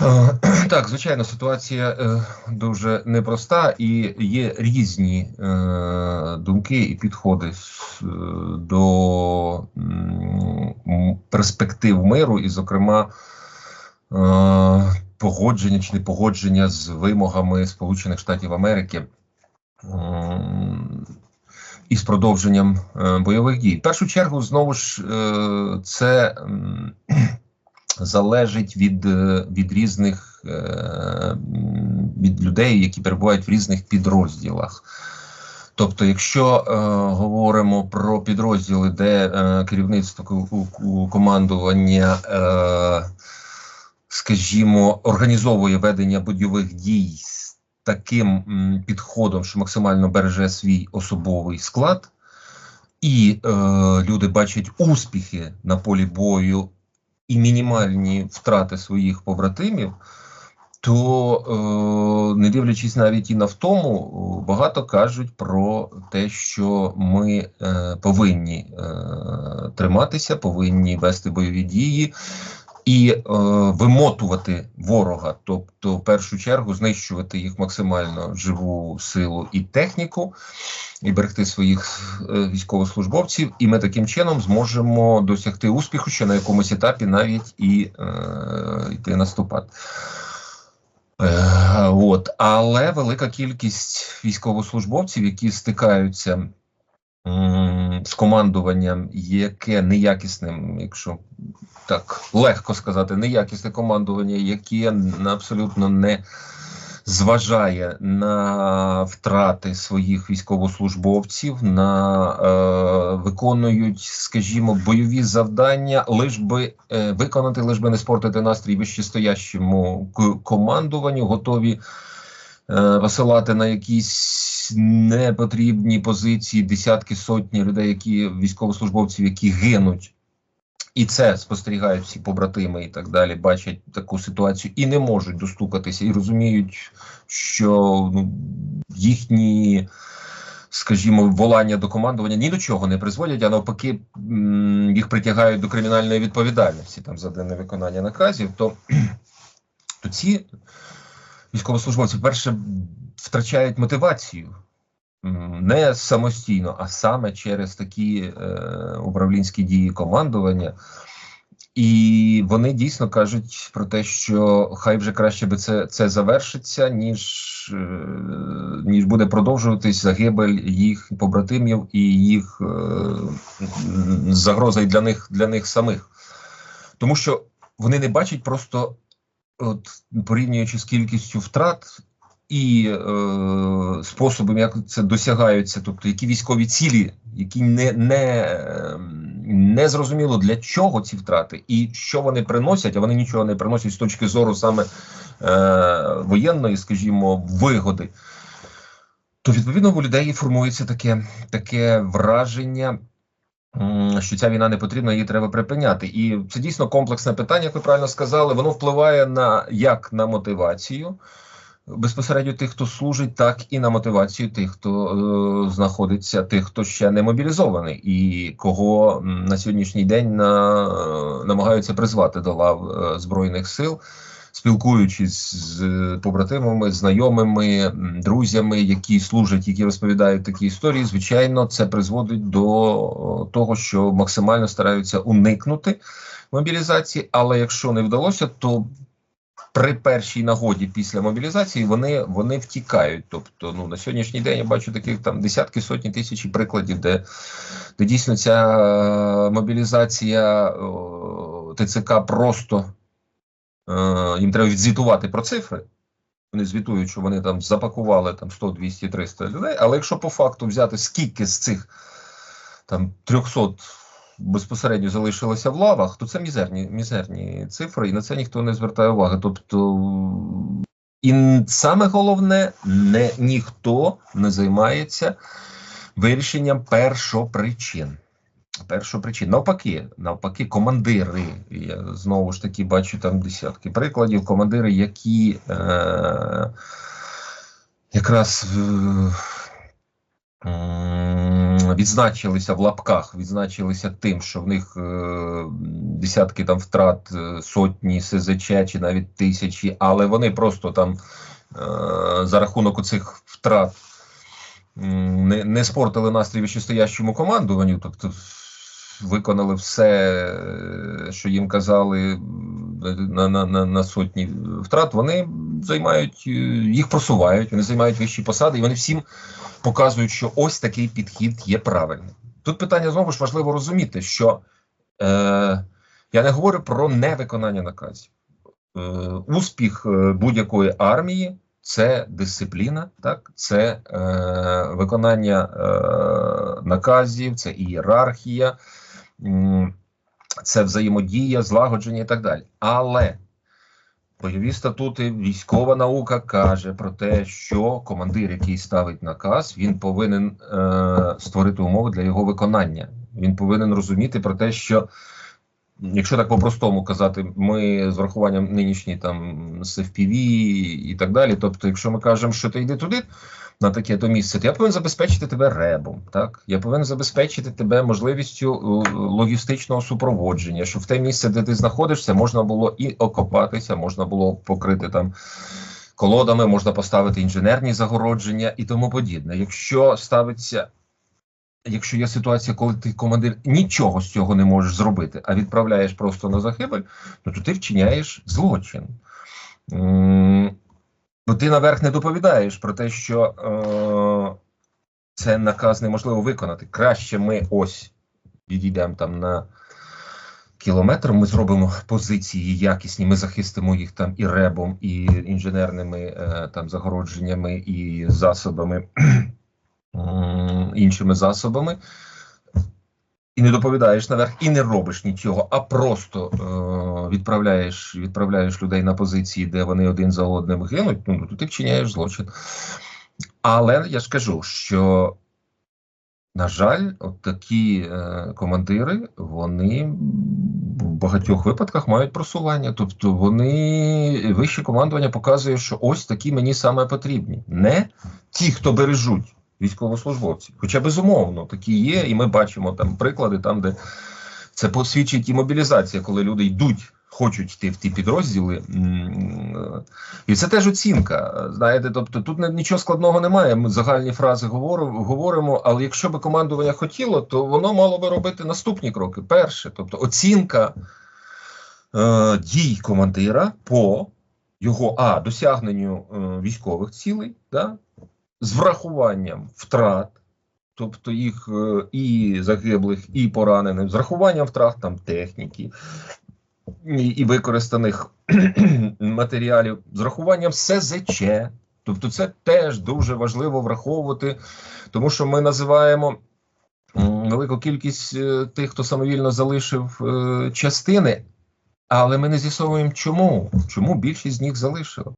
Е, Так, звичайно, ситуація е, дуже непроста і є різні е, думки і підходи до перспектив миру, і, зокрема, погодження чи не погодження з вимогами Сполучених Штатів Америки м, із продовженням бойових дій. В першу чергу, знову ж, це. Залежить від, е, від різних е, від людей, які перебувають в різних підрозділах. Тобто, якщо е, говоримо про підрозділи, де е, керівництво командування, е, скажімо, організовує ведення бойових дій з таким м, підходом, що максимально береже свій особовий склад, і е, люди бачать успіхи на полі бою і мінімальні втрати своїх побратимів, то, е, не дивлячись навіть і на втому, багато кажуть про те, що ми е, повинні е, триматися, повинні вести бойові дії. І е, вимотувати ворога, тобто в першу чергу знищувати їх максимально живу силу і техніку, і берегти своїх е, військовослужбовців, і ми таким чином зможемо досягти успіху, що на якомусь етапі навіть і е, йти наступати. Е, от, але велика кількість військовослужбовців, які стикаються з командуванням, яке неякісним, якщо так легко сказати, неякісне командування, яке абсолютно не зважає на втрати своїх військовослужбовців, на е, виконують, скажімо, бойові завдання, лиш би е, виконати, лиш би не спортити настрій вищестоящому командуванню, готові е, посилати на якісь непотрібні позиції десятки сотні людей, які військовослужбовців, які гинуть. І це спостерігають всі побратими і так далі, бачать таку ситуацію і не можуть достукатися, і розуміють, що ну, їхні, скажімо, волання до командування ні до чого не призводять, а навпаки, їх притягають до кримінальної відповідальності там за невиконання наказів. То, то ці військовослужбовці, перше, втрачають мотивацію. Не самостійно, а саме через такі е, управлінські дії командування. І вони дійсно кажуть про те, що хай вже краще би це, це завершиться, ніж, е, ніж буде продовжуватись загибель їх побратимів і їх е, загроза і для них, для них самих. Тому що вони не бачать просто, от, порівнюючи з кількістю втрат і е, способом, як це досягаються, тобто які військові цілі, які не, не, ем, не зрозуміло для чого ці втрати, і що вони приносять, а вони нічого не приносять з точки зору саме е, воєнної, скажімо, вигоди. То відповідно у людей формується таке, таке враження. Що ця війна не потрібна, її треба припиняти, і це дійсно комплексне питання, як ви правильно сказали. Воно впливає на як на мотивацію, безпосередньо тих, хто служить, так і на мотивацію тих, хто е, знаходиться, тих, хто ще не мобілізований, і кого на сьогоднішній день на, е, намагаються призвати до лав е, збройних сил. Спілкуючись з е, побратимами, знайомими, друзями, які служать, які розповідають такі історії, звичайно, це призводить до того, що максимально стараються уникнути мобілізації. Але якщо не вдалося, то при першій нагоді після мобілізації вони, вони втікають. Тобто, ну на сьогоднішній день я бачу таких там десятки сотні тисяч прикладів, де, де дійсно ця е, мобілізація о, ТЦК просто їм треба відзвітувати про цифри. Вони звітують, що вони там запакували там 100, 200, 300 людей. Але якщо по факту взяти скільки з цих там 300 безпосередньо залишилося в лавах, то це мізерні, мізерні цифри, і на це ніхто не звертає уваги. Тобто, і саме головне, не ніхто не займається вирішенням першопричин. Першопричин. Навпаки, навпаки, командири. Я знову ж таки бачу там десятки прикладів. Командири, які е, якраз м, відзначилися в лапках, відзначилися тим, що в них е, десятки там втрат, е, сотні СЗЧ чи навіть тисячі, але вони просто там е, за рахунок оцих втрат не, не спортили настрій вищестоящому командуванню, тобто виконали все, що їм казали на, на, на, на сотні втрат, вони займають, е, їх просувають, вони займають вищі посади, і вони всім показують, що ось такий підхід є правильним. Тут питання знову ж важливо розуміти, що е, я не говорю про невиконання наказів. Е, успіх е, будь-якої армії це дисципліна, так? це е, виконання е, наказів, це ієрархія, це взаємодія, злагодження і так далі. Але бойові статути, військова наука каже про те, що командир, який ставить наказ, він повинен е, створити умови для його виконання. Він повинен розуміти про те, що якщо так по-простому казати, ми з врахуванням нинішньої там з і так далі. Тобто, якщо ми кажемо, що ти йди туди. На таке то я повинен забезпечити тебе ребом. Так я повинен забезпечити тебе можливістю е, логістичного супроводження, щоб в те місце, де ти знаходишся, можна було і окопатися, можна було покрити там колодами, можна поставити інженерні загородження і тому подібне. Якщо ставиться, якщо є ситуація, коли ти командир нічого з цього не можеш зробити, а відправляєш просто на загибель, то ти вчиняєш злочин. М, Ну, ти наверх не доповідаєш про те, що е, це наказ неможливо виконати. Краще ми ось відійдемо там на кілометр. Ми зробимо позиції якісні. Ми захистимо їх там і ребом, і інженерними е, там загородженнями, і засобами іншими засобами. І не доповідаєш наверх, і не робиш нічого, а просто е, відправляєш, відправляєш людей на позиції, де вони один за одним гинуть, ну то ти вчиняєш злочин. Але я ж кажу, що, на жаль, от такі е, командири, вони в багатьох випадках мають просування. Тобто вони вище командування показує, що ось такі мені саме потрібні. Не ті, хто бережуть військовослужбовців. Хоча безумовно такі є, і ми бачимо там приклади, там, де це посвідчить і мобілізація, коли люди йдуть, хочуть йти в ті підрозділи. І це теж оцінка. Знаєте, тобто тут нічого складного немає. Ми загальні фрази говоримо, але якщо би командування хотіло, то воно мало би робити наступні кроки. Перше, тобто оцінка е, дій командира по його а досягненню е, військових цілей, да, з врахуванням втрат, тобто їх е, і загиблих, і поранених, з врахуванням втрат там техніки і, використаних матеріалів, з врахуванням СЗЧ. Тобто, це теж дуже важливо враховувати, тому що ми називаємо велику кількість е, тих, хто самовільно залишив е, частини, але ми не з'ясовуємо, чому, чому більшість з них залишила.